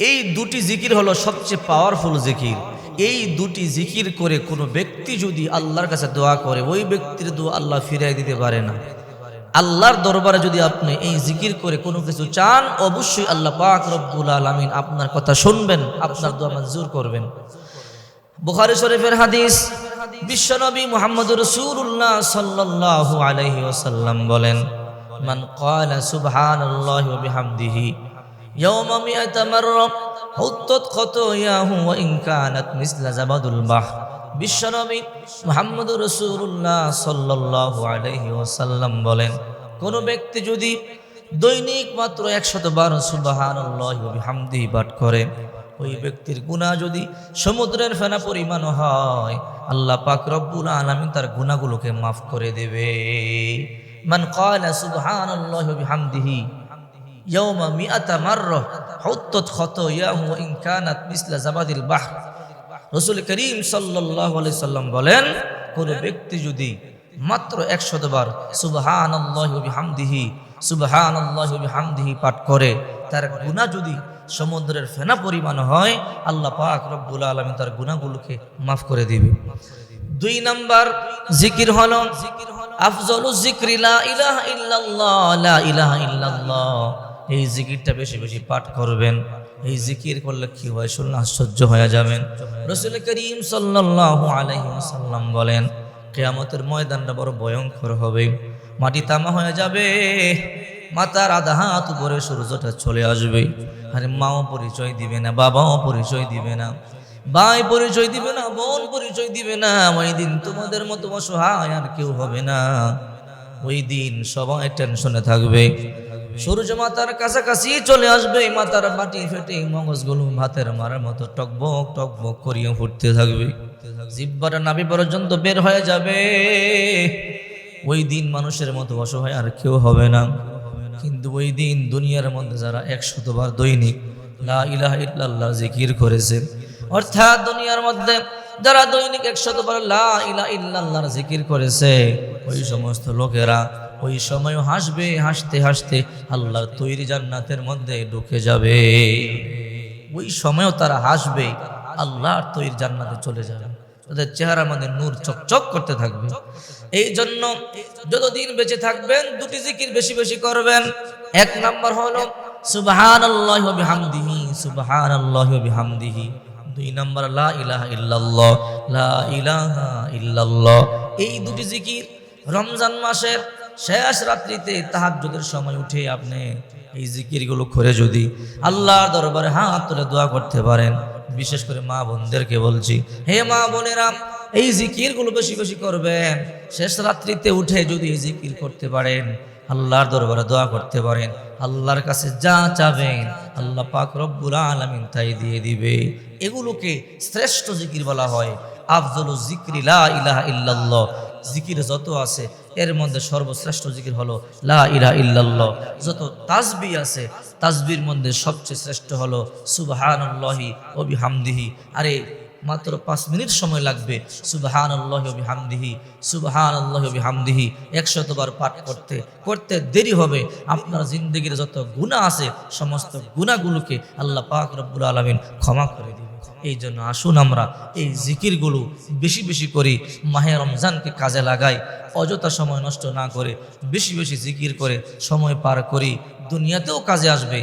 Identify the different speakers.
Speaker 1: এই দুটি জিকির হলো সবচেয়ে পাওয়ারফুল জিকির। এই দুটি জিকির করে কোনো ব্যক্তি যদি আল্লাহর কাছে দোয়া করে, ওই ব্যক্তির দোয়া আল্লাহ ফিরাই দিতে পারে না। আল্লাহর দরবারে যদি আপনি এই জিকির করে কোনো কিছু চান, অবশ্যই আল্লাহ পাক রব্বুল আলমিন আপনার কথা শুনবেন, আপনার দোয়া মঞ্জুর করবেন। বুখারি শরীফের হাদিস, বিশ্বনবী মোহাম্মদ রসুল্লাহ সাল্লাহ আলহি ওসাল্লাম বলেন, মান ক্বালা সুবহানাল্লাহি ওয়া বিহামদিহি ওয়াসাল্লাম বলেন, কোন ব্যক্তি যদি দৈনিক মাত্র একশত বার ওয়া বিহামদিহি পাঠ করে, ওই ব্যক্তির গুনাহ যদি সমুদ্রের ফেনা পরিমাণ হয়, আল্লাহ পাক রব্বুল আলামিন তার গুণাগুলোকে মাফ করে দেবে। মান ক্বালা সুবহানাল্লাহি ওয়া বিহামদিহি ইয়াউমা মিআতা মাররা হুত্তাত খাতায়াহু ইন কানাত মিসলা জাবাদিল বাহর। রাসূল করিম সাল্লাল্লাহু আলাইহি সাল্লাম বলেন, কোন ব্যক্তি যদি মাত্র একশত বার সুবহানাল্লাহি ওয়া বিহামদিহি, সুবহানাল্লাহি ওয়া বিহামদিহি পাঠ করে, তার গুনাহ যদি সমুদ্রের ফেনা পরিমাণ হয়, আল্লাহ পাক রব্বুল আলামিন তার গুনাহগুলোকে মাফ করে দিবে। দুই নাম্বার জিকির হলো, আফজলু জিকরি লা ইলাহা ইল্লাল্লাহ, লা ইলাহা ইল্লাল্লাহ। এই জিকিরটা বেশি বেশি পাঠ করবেন। এই জিকির করলে কি হয়? শুনলে আশ্চর্য হয়ে যাবেন। রসুল করিম সাল্লাল্লাহু আলাইহি বলেন, কেয়ামতের ময়দানটা বড় ভয়ঙ্কর হবে। মাটি তামা হয়ে যাবে। মাতার আধা হাত উপরে সূর্যটা চলে আসবে। আরে মাও পরিচয় দিবে না, বাবাও পরিচয় দিবে না, ভাই পরিচয় দিবে না, বোন পরিচয় দিবে না। ওই দিন তোমাদের মতো অসহায় আর কেউ হবে না। ওই দিন সবাই টেনশনে থাকবে। সূর্য মাতার কাছাকাছি চলে আসবে মাতার মাটি ফেটে মগজগুলো ভাতের মারার মতো টকবক টকবক করিয়ে ফুটতে থাকবে। জিব্বাটা নাভি পর্যন্ত বের হয়ে যাবে। ওই দিন মানুষের মতো অসহায় আর কেউ হবে না। কিন্তু ওই দিন দুনিয়ার মধ্যে যারা একশতবার দৈনিক লা ইলাহা ইল্লাল্লাহ জিকির করেছে, অর্থাৎ দুনিয়ার মধ্যে যারা দৈনিক একশতবার লা ইলাহা ইল্লাল্লাহর জিকির করেছে, ওই সমস্ত লোকেরা ওই সময় হাসবে, হাসতে হাসতে আল্লাহর তৈরি জান্নাতের মধ্যে ঢুকে যাবে। ওই সময়ও তারা হাসবে, আল্লাহর তৈরি জান্নাতে চলে যাবে। তাদের চেহারা মধ্যে নূর চকচক করতে থাকবে। এই জন্য যতদিন বেঁচে থাকবেন, দুটি জিকির বেশি বেশি করবেন। এক নম্বর হলো, সুবহানাল্লাহি ওয়া বিহামদিহি, সুবহানাল্লাহি ওয়া বিহামদিহি। দুই নাম্বার, লা ইলাহা ইল্লাল্লাহ, লা ইলাহা ইল্লাল্লাহ। এই দুটি জিকির রমজান মাসের শেষ রাত্রিতে তাহাজ্জুদের সময় উঠে আপনি এই জিকিরগুলো করে যদি আল্লাহর দরবারে হাত তুলে দোয়া করতে পারেন। বিশেষ করে মা বোনদেরকে বলছি, হে মা বোনেরা, এই জিকিরগুলো বেশি বেশি করবেন। শেষ রাত্রিতে উঠে যদি এই জিকির করতে পারেন, আল্লাহর দরবারে দোয়া করতে পারেন, আল্লাহর কাছে যা চাবেন, আল্লাহ পাক রব্বুল আলামিন তাই দিয়ে দিবে। এগুলোকে শ্রেষ্ঠ জিকির বলা হয়, আফজল জিক্রি লা ইলাহা ইল্লাল্লাহ। জিকির যত আছে, এর মধ্যে সর্বশ্রেষ্ঠ জিকির হলো লা ইলাহা ইল্লাল্লাহ। যত তাসবি আছে তাসবির মধ্যে সবচেয়ে শ্রেষ্ঠ হলো সুবহানাল্লাহি ও বিহামদিহি। আরে, মাত্র পাঁচ মিনিট সময় লাগবে সুবহান আল্লাহ বিহামদিহি সুবহান আল্লাহ বিহামদিহি একশতবার পাঠ করতে। করতে দেরি হবে, আপনার জিন্দগির যত গুণা আছে, সমস্ত গুণাগুলোকে আল্লাহ পাক রব্বুল আলমিন ক্ষমা করে দিবে এই জন্য আসুন আমরা এই জিকিরগুলো বেশি বেশি করি, মাহে রমজানকে কাজে লাগাই, অযথা সময় নষ্ট না করে বেশি বেশি জিকির করে সময় পার করি, দুনিয়াতেও কাজে আসবে